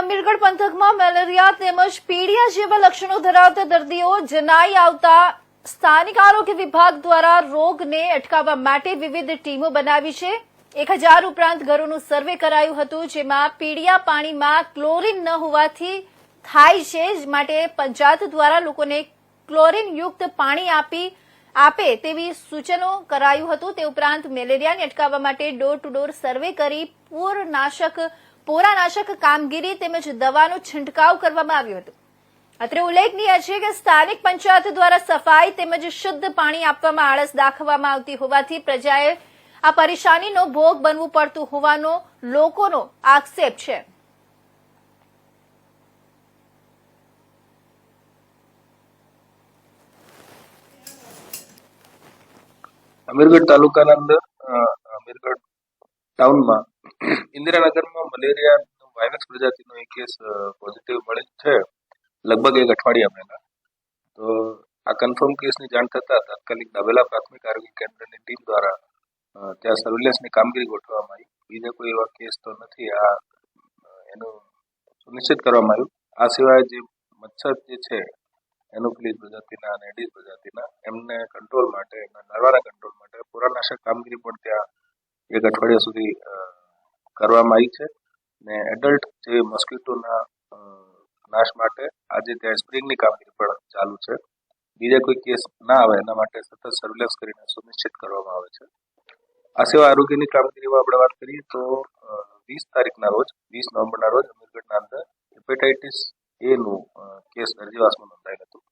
અમીરગઢ પંથકમાં મેલેરિયા તેમજ પીડિયા જેવા લક્ષણો ધરાવતા દર્દીઓ જનાઈ આવતા સ્થાનિક આરોગ્ય વિભાગ દ્વારા રોગને અટકાવવા માટે વિવિધ ટીમો બનાવી છે. એક હજાર ઉપરાંત ઘરોનું સર્વે કરાયું હતું, જેમાં પીડિયા પાણીમાં ક્લોરીન ન હોવાથી થાય છે માટે પંચાયત દ્વારા લોકોને ક્લોરીનયુક્ત પાણી આપી, આપે તેવી સૂચનો કરાયું હતું. તે ઉપરાંત મેલેરિયાને અટકાવવા માટે ડોર ટુ ડોર સર્વે કરી પૂરનાશક પોરાનાશક કામગીરી તેમજ દવાનો છંટકાવ કરવામાં આવ્યો હતો. અત્રે ઉલ્લેખનીય છે કે સ્થાનિક પંચાયત દ્વારા સફાઈ તેમજ શુદ્ધ પાણી આપવામાં આળસ દાખવવામાં આવતી હોવાથી પ્રજાએ આ પરેશાનીનો ભોગ બનવું પડતું હોવાનો લોકોનો આક્ષેપ છે. અમીરગઢ તાલુકાના અંદર અમીરગઢ ટાઉનમાં ઇન્દિરાનગરમાં મલેરિયા વાયરસ પ્રજાતિનો એક કેસ પોઝિટિવ મળે છે. લગભગ એક અઠવાડિયા પહેલા. તો આ કન્ફર્મ કેસની જાણ થતાં તાત્કાલિક દાબેલા પ્રાથમિક આરોગ્ય કેન્દ્રની ટીમ દ્વારા ત્યાં સર્વેલન્સની કામગીરી ગોઠવવામાં આવી. બીજા કોઈ એવા કેસ તો નથી. આ એનું સુનિશ્ચિત કરવામાં આવ્યું. આ સિવાય જે મચ્છર જે છે, એનોફિલિસ પ્રજાતિના અને એડિસ પ્રજાતિના, એમને કંટ્રોલ માટે, એમના નરવાના કંટ્રોલ માટે પુરાનાશક કામગીરી પણ ત્યાં એક અઠવાડિયા સુધી કરવામાં આવી છે. ને એડલ્ટ જે મોસ્કિટોના નાશ માટે આજે ત્યાં સ્પ્રિંગની કામગીરી પણ ચાલુ છે. બીજા કોઈ કેસ ના આવે, એના માટે સતત સર્વેલન્સ કરીને સુનિશ્ચિત કરવામાં આવે છે. આ સિવાય આરોગ્યની કામગીરીમાં આપણે વાત કરીએ તો વીસ તારીખના રોજ, વીસ નવેમ્બરના રોજ અમીરગઢના અંદર હેપેટાઇટિસ એનું કેસ દર્દીવાસમાં નોંધાયેલ હતું.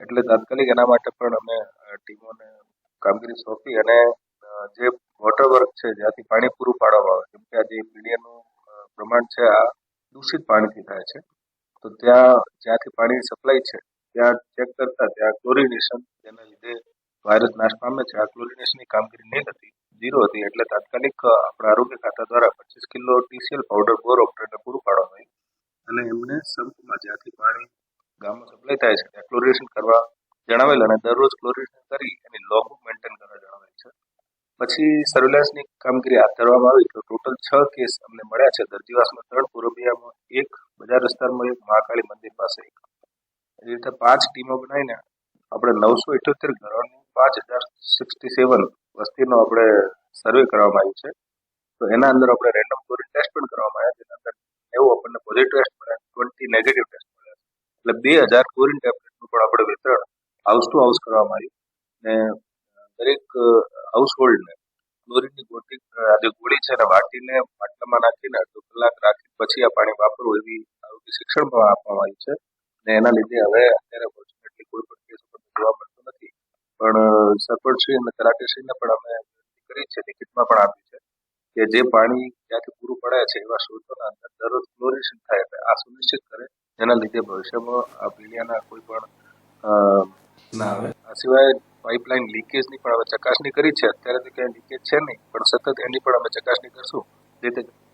એટલે તાત્કાલિક એના માટે પણ અમે ટીમોને કામગીરી સોંપી અને વોટર વર્ક છે, જ્યાંથી પાણી પૂરું પાડવામાં આવે. કેમ કે આ જે મીડિયાનું પ્રમાણ છે, આ દૂષિત પાણીથી થાય છે. તો ત્યાં જ્યાંથી પાણી સપ્લાય છે, ત્યાં ચેક કરતા ત્યાં ક્લોરિનેશન તેના લીધે વાયરસ નાશ પામે છે. આ ક્લોરિનેશનની કામગીરી નહીં હતી ઝીરો હતી. એટલે તાત્કાલિક આપણા આરોગ્ય ખાતા દ્વારા પચીસ કિલો ટીસીએલ પાવડર બોર ઓપરેટરને પૂરું પાડવામાં આવ્યું. અને એમને સંપમાં જ્યાંથી પાણી ગામમાં સપ્લાય થાય છે, ત્યાં ક્લોરિનેશન કરવા જણાવેલ અને દરરોજ ક્લોરિનેશન કરી એની લોગ મેન્ટેન કરવા જણાવેલ છે. પછી સર્વેલન્સની કામગીરી હાથ ધરવામાં આવી તો ટોટલ છ કેસ અમને મળ્યા છે. દર્દીવાસમાં ત્રણ પૂર્વબિયામાં એક બજાર વિસ્તારમાં એક મહાકાળી મંદિર પાસે એક. એ રીતે પાંચ ટીમો બનાવીને આપણે નવસો ઇઠોતેર ઘરોની પાંચ હજાર સિક્સટી સેવન વસ્તીનો આપણે સર્વે કરવામાં આવ્યું છે. તો એના અંદર આપણે રેન્ડમ કોવિડ ટેસ્ટ પણ કરવામાં આવ્યા જેના અંદર એવું આપણને પોઝિટિવ ટેસ્ટ મળ્યા ટ્વેન્ટી નેગેટિવ ટેસ્ટ મળ્યા એટલે બે હજાર કોવિડ ટેબ્લેટનું પણ આપણે વિતરણ હાઉસ ટુ હાઉસ કરવામાં આવ્યું. ને દરેક હાઉસ હોલ્ડને ક્લોરિનની ગોટી જે ગોળી છે એને વાટીને માટલામાં નાખીને અડધો કલાક રાખી પછી આ પાણી વાપરવું એવી આરોગ્ય શિક્ષણ પણ આપવામાં આવ્યું છે. અને એના લીધે હવે અત્યારે ફોર્ચ્યુનેટલી કોઈ પણ કેસ આપણને જોવા મળતો નથી. પણ સરપંચશ્રી અને તલાટીશ્રીને પણ અમે કરી છે લિખિતમાં પણ આપી છે કે જે પાણી ક્યાંથી પૂરું પડે છે એવા સ્ત્રોતોના અંદર દરરોજ ક્લોરિનેશન થાય એટલે આ સુનિશ્ચિત કરે. જેના લીધે ભવિષ્યમાં આ પીડિયાના કોઈ પણ ના આવે. આ સિવાય પાઇપલાઇન લીકેજની પણ અમે ચકાસણી કરી છે. અત્યારે તો ક્યાંય લીકેજ છે નહીં, પણ સતત એની પણ અમે ચકાસણી કરશું. જેથી